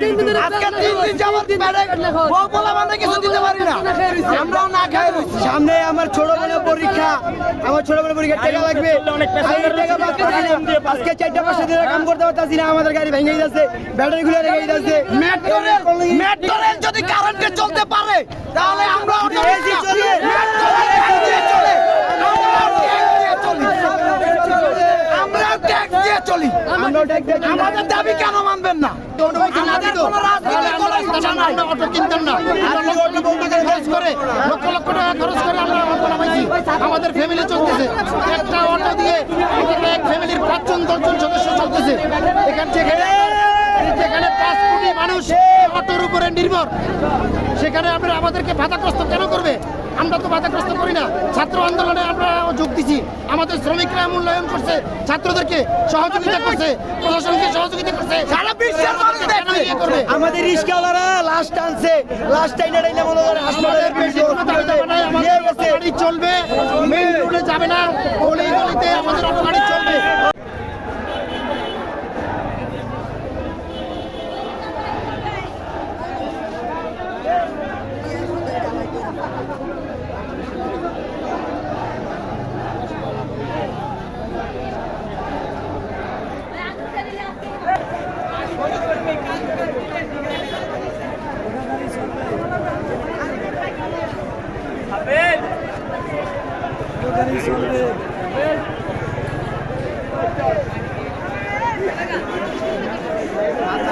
দিন যাবত বউ বলা মানে কিছু দিতে পারি না। আমরাও না খাই সামনে আমার ছোট বোনের পরীক্ষা। আমার ছোট বোনের পরীক্ষা টাকা লাগবে। আজকে চারটা পাঁচটা দিনে কাম করতে পারতাছি না আমাদের গাড়ি ভেঙে যাচ্ছে ব্যাটারি খুলে রেখে যাচ্ছে মেট্রো রেল মেট্রো রেল যদি কারেন্টে চলতে পারে তাহলে আমরা অটো এসি চলে। মেট্রো রেল চলে। আমরা ট্যাক্স দিয়ে চলি। আমাদের দাবি কেন মানবেন না? আমাদের কোনো রাজনীতির কোনো ইচ্ছা নাই। অটো কিনতাম না। আমরা অটো বন্ধ করে খরচ করে লক্ষ লক্ষ টাকা খরচ করে আমরা অটো নামাইছি। আমাদের ফ্যামিলি চলতেছে। একটা অটো দিয়ে এক ফ্যামিলির পাঁচজন দশজন সদস্য চলতেছে। এখান থেকে যেখানে পাঁচ কোটি মানুষ অটোর উপরে নির্ভর। সেখানে আমরা আমাদেরকে বাধাগ্রস্ত কেন করবে? আমরা তো বাধাগ্রস্ত করি না। ছাত্র আন্দোলনে আমরা যোগ দিছি। আমাদের শ্রমিকরা মূল্যায়ন করছে ছাত্রদেরকে সহযোগিতা করছে প্রশাসনকে সহযোগিতা করছে। সারা বিশ্বের মানুষ ইয়ে করবে? আমাদের রিস্কাওয়ালারা লাস্ট টানছে লাস্ট টাইনে টাইনে মনে করে গাড়ি চলবে মেইন রোডে যাবে না। গাড়ি চলবে। মাথা